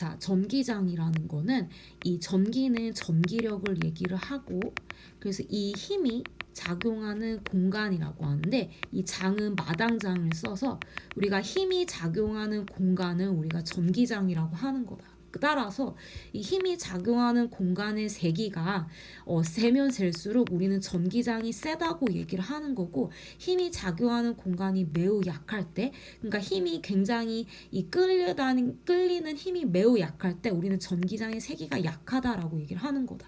자, 전기장이라는 거는 이 전기는 전기력을 얘기를 하고 그래서 이 힘이 작용하는 공간이라고 하는데 이 장은 마당장을 써서 우리가 힘이 작용하는 공간을 우리가 전기장이라고 하는 거다. 따라서 이 힘이 작용하는 공간의 세기가 어, 세면 셀수록 우리는 전기장이 세다고 얘기를 하는 거고 힘이 작용하는 공간이 매우 약할 때 그러니까 힘이 굉장히 이 끌려다니 끌리는 힘이 매우 약할 때 우리는 전기장의 세기가 약하다라고 얘기를 하는 거다.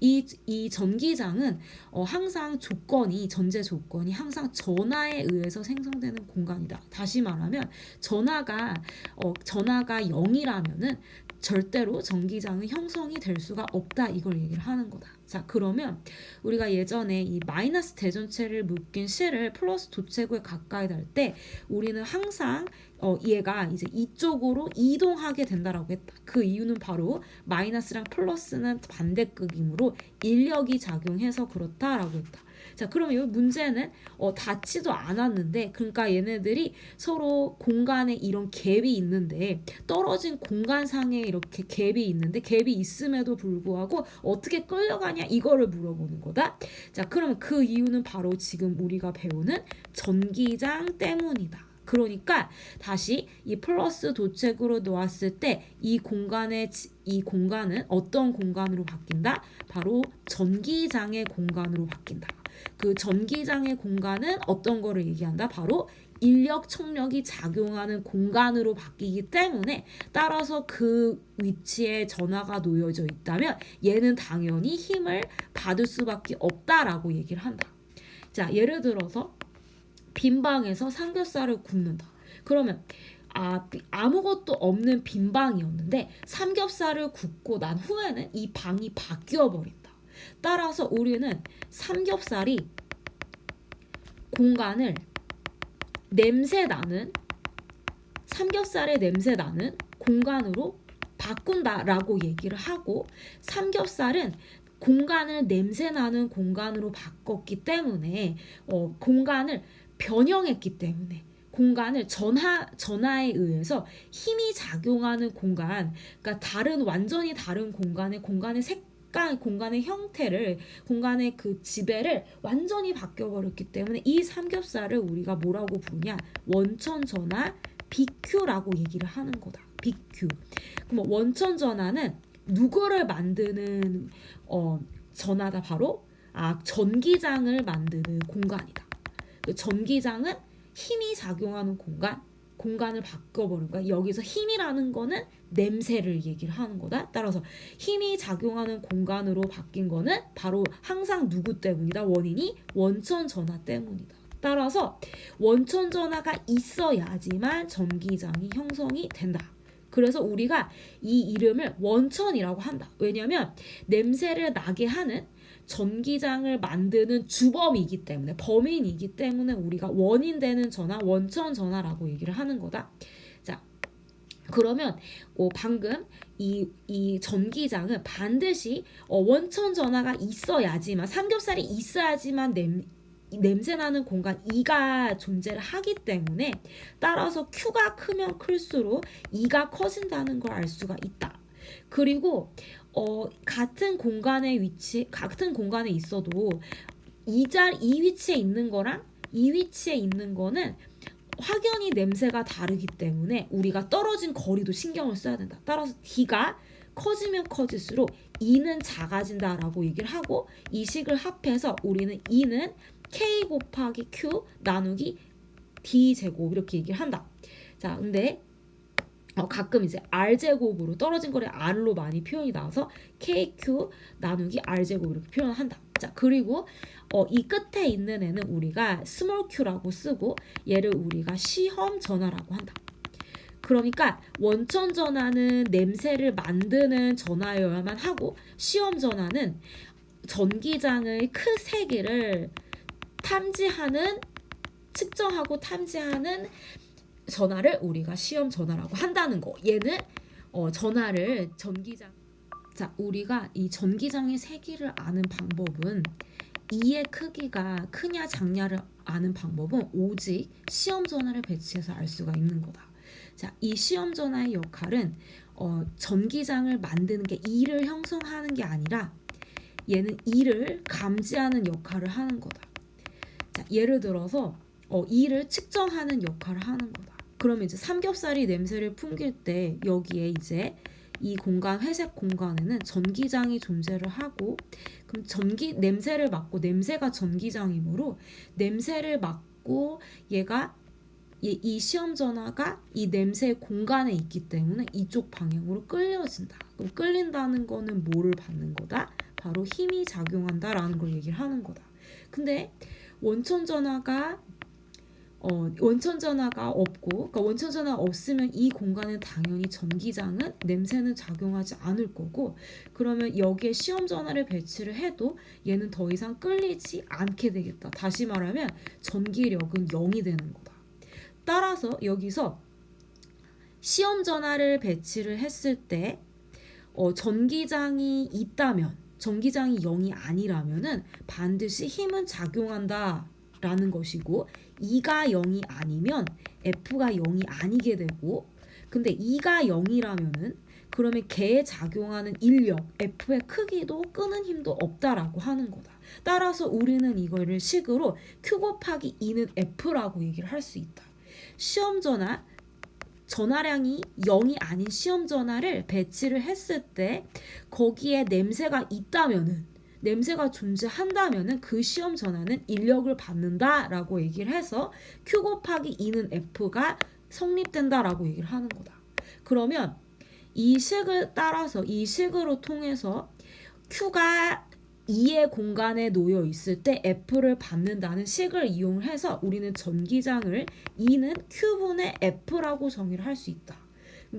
이, 이 전기장은 어, 항상 조건이 전제 조건이 항상 전하에 의해서 생성되는 공간이다. 다시 말하면 전하가 어, 전하가 0이라면은 절대로 전기장은 형성이 될 수가 없다 이걸 얘기를 하는 거다. 자 그러면 우리가 예전에 이 마이너스 대전체를 묶인 실을 플러스 도체구에 가까이 달 때 우리는 항상 어, 얘가 이제 이쪽으로 이동하게 된다라고 했다. 그 이유는 바로 마이너스랑 플러스는 반대극이므로 인력이 작용해서 그렇다라고 했다. 자, 그러면 이 문제는 어, 닿지도 않았는데, 그러니까 얘네들이 서로 공간에 이런 갭이 있는데, 떨어진 공간상에 이렇게 갭이 있는데, 갭이 있음에도 불구하고 어떻게 끌려가냐, 이거를 물어보는 거다. 자, 그러면 그 이유는 바로 지금 우리가 배우는 전기장 때문이다. 그러니까 다시 이 플러스 도책으로 놓았을 때 이 공간의 이 공간은 어떤 공간으로 바뀐다? 바로 전기장의 공간으로 바뀐다. 그 전기장의 공간은 어떤 거를 얘기한다? 바로 인력 청력이 작용하는 공간으로 바뀌기 때문에 따라서 그 위치에 전화가 놓여져 있다면 얘는 당연히 힘을 받을 수밖에 없다라고 얘기를 한다. 자, 예를 들어서 빈 방에서 삼겹살을 굽는다. 그러면 아, 아무것도 없는 빈 방이었는데 삼겹살을 굽고 난 후에는 이 방이 바뀌어 버린다. 따라서 우리는 삼겹살이 공간을 냄새 나는 삼겹살의 냄새 나는 공간으로 바꾼다라고 얘기를 하고 삼겹살은 공간을 냄새 나는 공간으로 바꿨기 때문에 어, 공간을 변형했기 때문에 공간을 전하 전하에 의해서 힘이 작용하는 공간, 그러니까 다른 완전히 다른 공간의 공간의 색 깔, 공간의 형태를 공간의 그 지배를 완전히 바뀌어 버렸기 때문에 이 삼겹살을 우리가 뭐라고 부르냐 원천 전하 BQ라고 얘기를 하는 거다. BQ. 그럼 원천 전하는 누구를 만드는 어 전하다 바로 아 전기장을 만드는 공간이다. 그 전기장은 힘이 작용하는 공간, 공간을 바꿔버린 거야. 여기서 힘이라는 거는 냄새를 얘기를 하는 거다. 따라서 힘이 작용하는 공간으로 바뀐 거는 바로 항상 누구 때문이다. 원인이 원천 전하 때문이다. 따라서 원천 전하가 있어야지만 전기장이 형성이 된다. 그래서 우리가 이 이름을 원천이라고 한다. 왜냐하면 냄새를 나게 하는 전기장을 만드는 주범이기 때문에 범인이기 때문에 우리가 원인 되는 전화 원천 전화라고 얘기를 하는 거다. 자, 그러면 어, 방금 이, 이 전기장은 반드시 어, 원천 전화가 있어야지만 삼겹살이 있어야지만 냄, 냄새 나는 공간 E가 존재를 하기 때문에 따라서 Q가 크면 클수록 E가 커진다는 걸 알 수가 있다. 그리고 어, 같은 공간의 위치, 같은 공간에 있어도 이 자, 이 위치에 있는 거랑 이 위치에 있는 거는 확연히 냄새가 다르기 때문에 우리가 떨어진 거리도 신경을 써야 된다. 따라서 D가 커지면 커질수록 E는 작아진다라고 얘기를 하고 이 식을 합해서 우리는 E는 K 곱하기 Q 나누기 D 제곱 이렇게 얘기를 한다. 자, 근데 어, 가끔 이제 r 제곱으로 떨어진 거를 r로 많이 표현이 나와서 kq 나누기 r 제곱 이렇게 표현한다. 자 그리고 어, 이 끝에 있는 애는 우리가 스몰 q라고 쓰고 얘를 우리가 시험 전화라고 한다. 그러니까 원천 전화는 냄새를 만드는 전화여야만 하고 시험 전화는 전기장의 큰 세기를 탐지하는 측정하고 탐지하는 전화를 우리가 시험 전화라고 한다는 거. 얘는 어, 전화를 전기장 자, 우리가 이 전기장의 세기를 아는 방법은 이의 크기가 크냐 작냐를 아는 방법은 오직 시험 전화를 배치해서 알 수가 있는 거다. 자, 이 시험 전화의 역할은 어, 전기장을 만드는 게 E를 형성하는 게 아니라 얘는 E를 감지하는 역할을 하는 거다. 자, 예를 들어서 어, E를 측정하는 역할을 하는 거다. 그러면 이제 삼겹살이 냄새를 풍길 때 여기에 이제 이 공간 회색 공간에는 전기장이 존재를 하고 그럼 전기 냄새를 맡고 냄새가 전기장이므로 냄새를 맡고 얘가 이, 이 시험 전화가 이 냄새 공간에 있기 때문에 이쪽 방향으로 끌려진다. 그럼 끌린다는 거는 뭐를 받는 거다? 바로 힘이 작용한다라는 걸 얘기를 하는 거다. 근데 원천 전화가 어, 원천 전화가 없고, 그러니까 원천 전화 없으면 이 공간은 당연히 전기장은 냄새는 작용하지 않을 거고, 그러면 여기에 시험 전화를 배치를 해도 얘는 더 이상 끌리지 않게 되겠다. 다시 말하면 전기력은 0이 되는 거다. 따라서 여기서 시험 전화를 배치를 했을 때 어, 전기장이 있다면 전기장이 0이 아니라면은 반드시 힘은 작용한다 라는 것이고 2가 0이 아니면 F가 0이 아니게 되고 근데 2가 0이라면은 그러면 개에 작용하는 인력 F의 크기도 끄는 힘도 없다라고 하는 거다. 따라서 우리는 이거를 식으로 Q 곱하기 2는 F라고 얘기를 할 수 있다. 시험 전화 전화량이 0이 아닌 시험 전화를 배치를 했을 때 거기에 냄새가 있다면은 냄새가 존재한다면은 그 시험 전화는 인력을 받는다라고 얘기를 해서 Q 곱하기 2는 F가 성립된다라고 얘기를 하는 거다. 그러면 이 식을 따라서 이 식으로 통해서 Q가 2의 공간에 놓여 있을 때 F를 받는다는 식을 이용해서 우리는 전기장을 2는 Q분의 F라고 정의를 할 수 있다.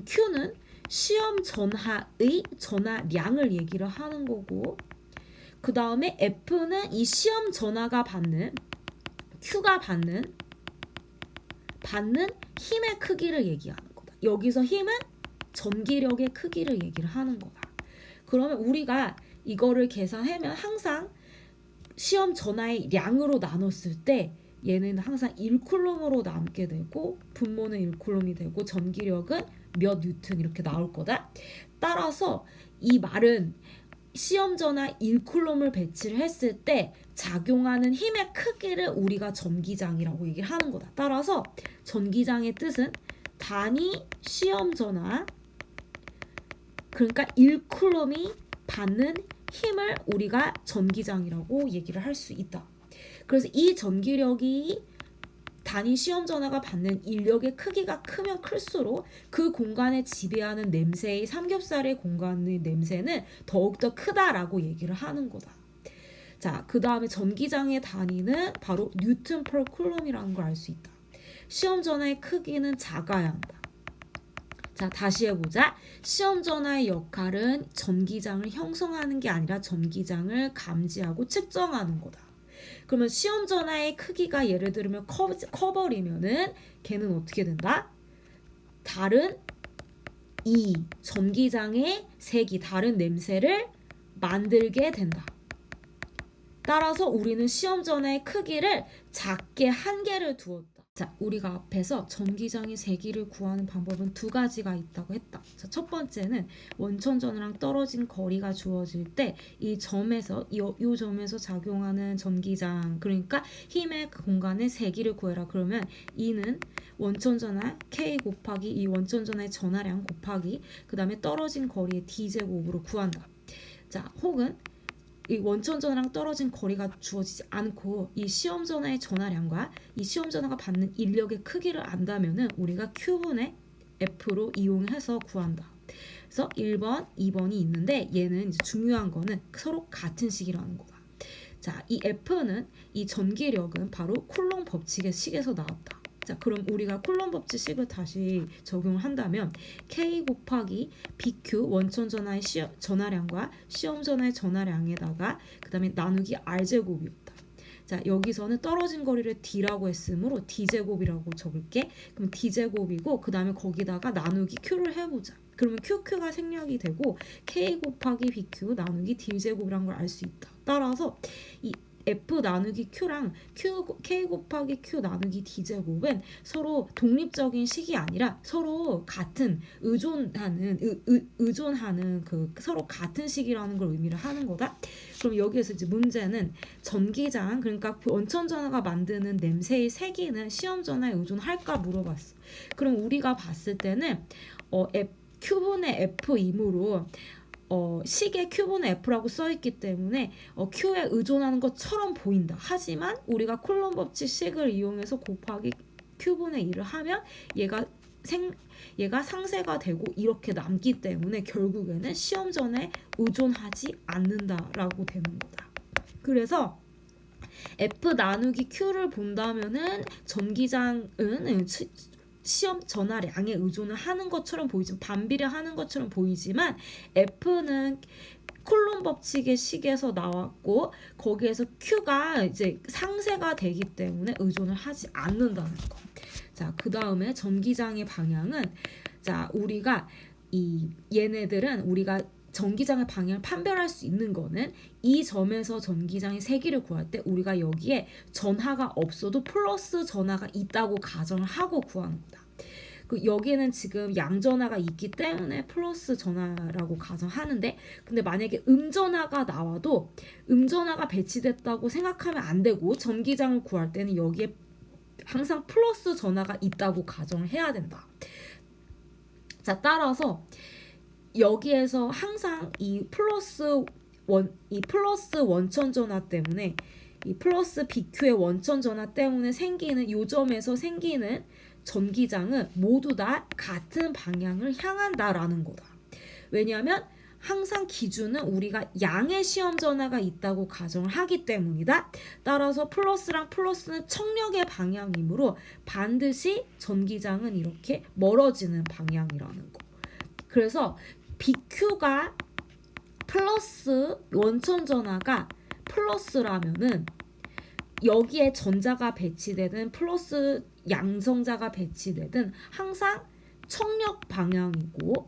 Q는 시험 전하의 전하량을 얘기를 하는 거고 그 다음에 F는 이 시험 전하가 받는 Q가 받는 받는 힘의 크기를 얘기하는 거다. 여기서 힘은 전기력의 크기를 얘기를 하는 거다. 그러면 우리가 이거를 계산하면 항상 시험 전하의 량으로 나눴을 때 얘는 항상 1쿨롬으로 남게 되고 분모는 1쿨롬이 되고 전기력은 몇 뉴턴 이렇게 나올 거다. 따라서 이 말은 시험 전화 1쿨롬을 배치를 했을 때 작용하는 힘의 크기를 우리가 전기장이라고 얘기를 하는 거다. 따라서 전기장의 뜻은 단위 시험 전화 그러니까 1쿨롬이 받는 힘을 우리가 전기장이라고 얘기를 할 수 있다. 그래서 이 전기력이 단위 시험 전화가 받는 인력의 크기가 크면 클수록 그 공간에 지배하는 냄새의 삼겹살의 공간의 냄새는 더욱더 크다라고 얘기를 하는 거다. 자, 그 다음에 전기장의 단위는 바로 뉴턴 per 쿨럼이라는 걸 알 수 있다. 시험 전화의 크기는 작아야 한다. 자, 다시 해보자. 시험 전화의 역할은 전기장을 형성하는 게 아니라 전기장을 감지하고 측정하는 거다. 그러면 시험 전화의 크기가 예를 들면 커, 커버리면은 걔는 어떻게 된다? 다른 이 전기장의 색이 다른 냄새를 만들게 된다. 따라서 우리는 시험 전화의 크기를 작게 한 개를 두었다. 자, 우리가 앞에서 전기장의 세기를 구하는 방법은 두 가지가 있다고 했다. 자, 첫 번째는 원천전이랑 떨어진 거리가 주어질 때 이 점에서 이, 이 점에서 작용하는 전기장 그러니까 힘의 그 공간의 세기를 구해라. 그러면 이는 원천전화 K 곱하기 이 원천전화의 전하량 곱하기 그 다음에 떨어진 거리의 D 제곱으로 구한다. 자, 혹은 이 원천 전화랑 떨어진 거리가 주어지지 않고 이 시험 전화의 전화량과 이 시험 전화가 받는 인력의 크기를 안다면은 우리가 Q분의 F로 이용해서 구한다. 그래서 1번, 2번이 있는데 얘는 중요한 거는 서로 같은 식이라는 거다. 자, 이 F는 이 전기력은 바로 쿨롱 법칙의 식에서 나왔다. 자, 그럼 우리가 쿨럼 법칙식을 다시 적용을 한다면 K 곱하기 BQ 원천 전화의 시, 전화량과 시험 전화의 전화량에다가 그 다음에 나누기 R 제곱이었다. 자, 여기서는 떨어진 거리를 D라고 했으므로 D 제곱이라고 적을게. 그럼 D 제곱이고 그 다음에 거기다가 나누기 Q를 해 보자. 그러면 QQ가 생략이 되고 K 곱하기 BQ 나누기 D 제곱이란 걸 알 수 있다. 따라서 이 F 나누기 Q랑 Q, K 곱하기 Q 나누기 D 제곱은 서로 독립적인 식이 아니라 서로 같은 의존하는 의, 의, 의존하는 그 서로 같은 식이라는 걸 의미를 하는 거다. 그럼 여기에서 이제 문제는 전기장 그러니까 그 원천 전화가 만드는 냄새의 세기는 시험 전화에 의존할까 물어봤어. 그럼 우리가 봤을 때는 어 F, Q분의 F이므로 어, 식에 Q분의 F라고 써 있기 때문에 어, Q에 의존하는 것처럼 보인다. 하지만 우리가 콜롬 법칙 식을 이용해서 곱하기 Q분의 2를 하면 얘가 생 얘가 상세가 되고 이렇게 남기 때문에 결국에는 시험 전에 의존하지 않는다라고 되는 거다. 그래서 F 나누기 Q를 본다면은 전기장은 치- 시험 전화량에 의존을 하는 것처럼 보이지만 반비례 하는 것처럼 보이지만 F는 콜롬 법칙의 식에서 나왔고 거기에서 Q가 이제 상세가 되기 때문에 의존을 하지 않는다는 거. 자, 그 다음에 전기장의 방향은 자 우리가 이 얘네들은 우리가 전기장의 방향을 판별할 수 있는 거는 이 점에서 전기장의 세기를 구할 때 우리가 여기에 전하가 없어도 플러스 전하가 있다고 가정을 하고 거다. 그 여기에는 지금 양전하가 있기 때문에 플러스 전하라고 가정하는데 근데 만약에 음전하가 나와도 음전하가 배치됐다고 생각하면 안 되고 전기장을 구할 때는 여기에 항상 플러스 전하가 있다고 가정을 해야 된다. 자 따라서 여기에서 항상 이 플러스 원 이 플러스 원천 전화 때문에 이 플러스 BQ의 원천 전화 때문에 생기는 요 점에서 생기는 전기장은 모두 다 같은 방향을 향한다라는 거다. 왜냐하면 항상 기준은 우리가 양의 시험 전화가 있다고 가정을 하기 때문이다. 따라서 플러스랑 플러스는 청력의 방향이므로 반드시 전기장은 이렇게 멀어지는 방향이라는 거. 그래서 BQ가 플러스 원천 전화가 플러스라면은 여기에 전자가 배치되든 플러스 양성자가 배치되든 항상 청력 방향이고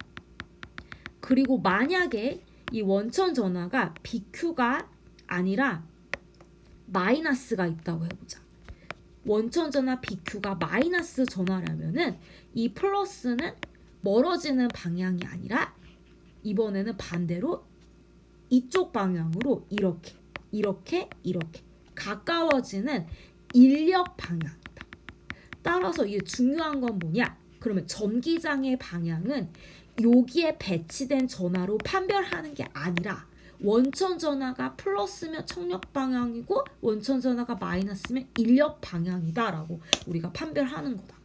그리고 만약에 이 원천 전화가 BQ가 아니라 마이너스가 있다고 해보자. 원천 전화 BQ가 마이너스 전화라면은 이 플러스는 멀어지는 방향이 아니라 이번에는 반대로 이쪽 방향으로 이렇게 이렇게 이렇게 가까워지는 인력 방향이다. 따라서 이게 중요한 건 뭐냐? 그러면 전기장의 방향은 여기에 배치된 전하로 판별하는 게 아니라 원천 전하가 플러스면 청력 방향이고 원천 전하가 마이너스면 인력 방향이다라고 우리가 판별하는 거다.